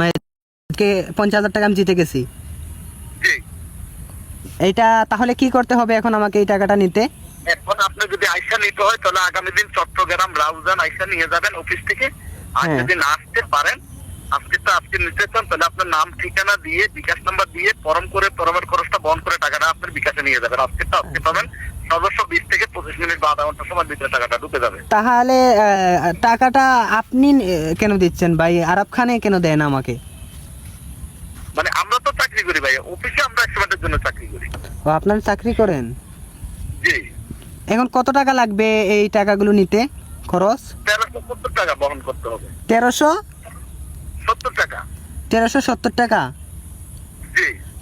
মানে পঞ্চাশ হাজার টাকা আমি জিতে গেছি। জি। তাহলে কি করতে হবে এখন আমাকে এই টাকাটা নিতে? এখন আপনি যদি আইসা নিতে হয় তাহলে আগামী দিন চট্টগ্রাম রাউজান আইসা নিয়ে যাবেন অফিস থেকে। আর হ্যাঁ। যদি না আসতে পারেন আজকে তো আজকে নিতে চান তাহলে আপনার নাম ঠিকানা দিয়ে বিকাশ নাম্বার দিয়ে ফরম করে ফরমের খরচটা বন্ধ করে টাকাটা আপনার বিকাশে নিয়ে যাবেন। আজকে তো আজকে পাবেন সর্বোচ্চ বিশ থেকে পঁচিশ মিনিট বা ভিতরে টাকাটা ঢুকে যাবে। তাহলে টাকাটা আপনি কেন দিচ্ছেন ভাই? আরব খানে কেন দেন আমাকে? মানে আমরা তো চাকরি করি ভাই অফিসে আমরা একশো জন্য চাকরি করি। ও আপনার চাকরি করেন? জি। এখন কত টাকা লাগবে এই টাকাগুলো নিতে? খরচ? তেরোশো সত্তর টাকা বহন করতে হবে। তেরোশো? সত্তর টাকা। তেরোশো সত্তর টাকা?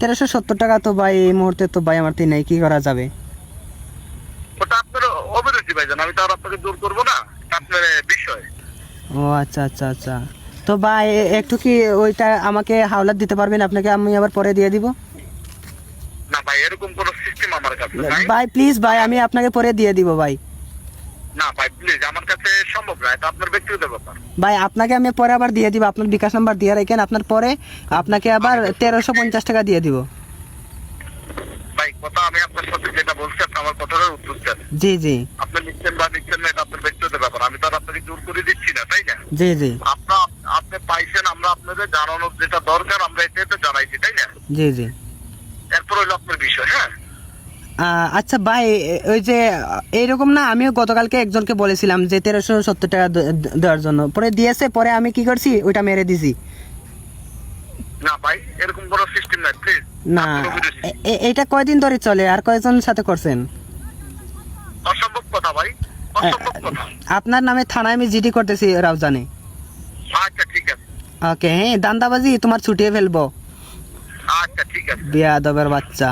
তেরোশো সত্তর টাকা তো ভাই এই মুহূর্তে তো ভাই আমার নেই কি করা যাবে? ভাইজান আমি তো আর আপনাকে দূর করব না আপনার বিষয়। ও আচ্ছা আচ্ছা আচ্ছা। তো ভাই একটু কি ওইটা আমাকে হাওলাত দিতে পারবেন? আপনাকে আমি আবার পরে দিয়ে দিব? না ভাই এরকম কোন সিস্টেম আমার কাছে নাই। ভাই প্লিজ ভাই আমি আপনাকে পরে দিয়ে দিব ভাই। না ভাই প্লিজ আমার কাছে সম্ভব না এটা আপনার ব্যক্তিগত ব্যাপার। ভাই আপনাকে আমি পরে আবার দিয়ে দিব আপনার বিকাশ নাম্বার দিয়ে রাখেন আপনার পরে আপনাকে আবার তেরোশো পঞ্চাশ টাকা দিয়ে দিব। ভাই কথা আমি আপনার সাথে যেটা বলছি আপনি আমার কথাটার উত্তর দেন। জি জি আপনি লিখছেন বা লিখছেন না এটা আপনার ব্যক্তিগত আপনাকে জোর করে দিচ্ছি না তাই না? জি জি। আপনার আপনি পাইছেন আমরা আপনাদের জানানোর যেটা দরকার আমরা এটা জানাইছি তাই না? জি জি। এরপর আপনার বিষয় হ্যাঁ? আচ্ছা ভাই ওই যে এইরকম না আমিও গতকালকে একজনকে বলেছিলাম যে তেরোশো সত্তর টাকা দেওয়ার জন্য। পরে দিয়েছে পরে আমি কি করছি ওইটা মেরে দিছি। না ভাই এরকম কোনো সিস্টেম নাই প্লিজ না এ- এ- কয়দিন ধরে চলে আর কয়জনের সাথে করছেন? অসম্ভব কথা ভাই। আপনার নামে থানায় আমি জিডি করতেছি রাউজানে। আচ্ছা ঠিক আছে। ওকে হ্যাঁ দান্দাবাজি তোমার ছুটিয়ে ফেলব। আচ্ছা ঠিক আছে। বিয়া দবের বাচ্চা।